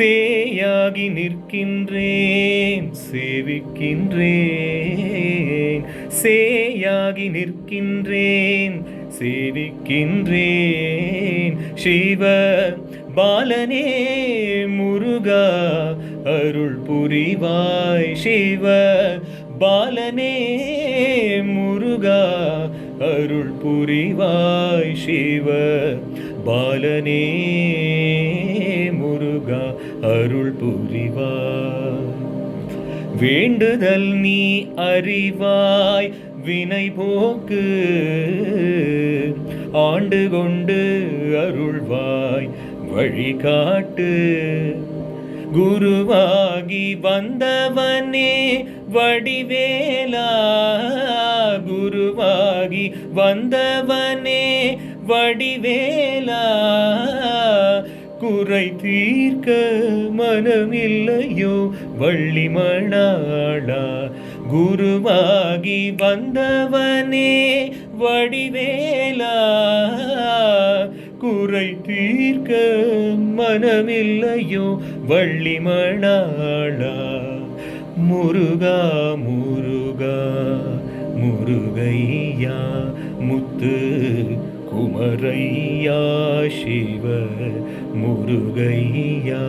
சேயாகி நிற்கின்றேன் சேவிக்கின்றேன் சேயாகி நிற்கின்றேன் சேவிக்கின்றேன். சிவ பாலனே முருகா அருள் புரிவாய். சிவ பாலனே முருகா அருள் புரிவாய். சிவ பாலனே முருகா அருள் புரிவாய். வேண்டுதல் நீ அறிவாய் வினை போக்கு ஆண்டு கொண்டு அருள்வாய் வழிகாட்டு. குருவாகி வந்தவனே வடிவேலா குருவாகி வந்தவனே வடிவேலா. குறை தீர்க்க மனமில்லையோ? வள்ளி மணாடா குருவாகி வந்தவனே வடிவேலா குறை தீர்க்க மனமில்லையோ? வள்ளி மணாளா முருகா முருகா முருகையா முத்து குமரையா சிவ முருகையா.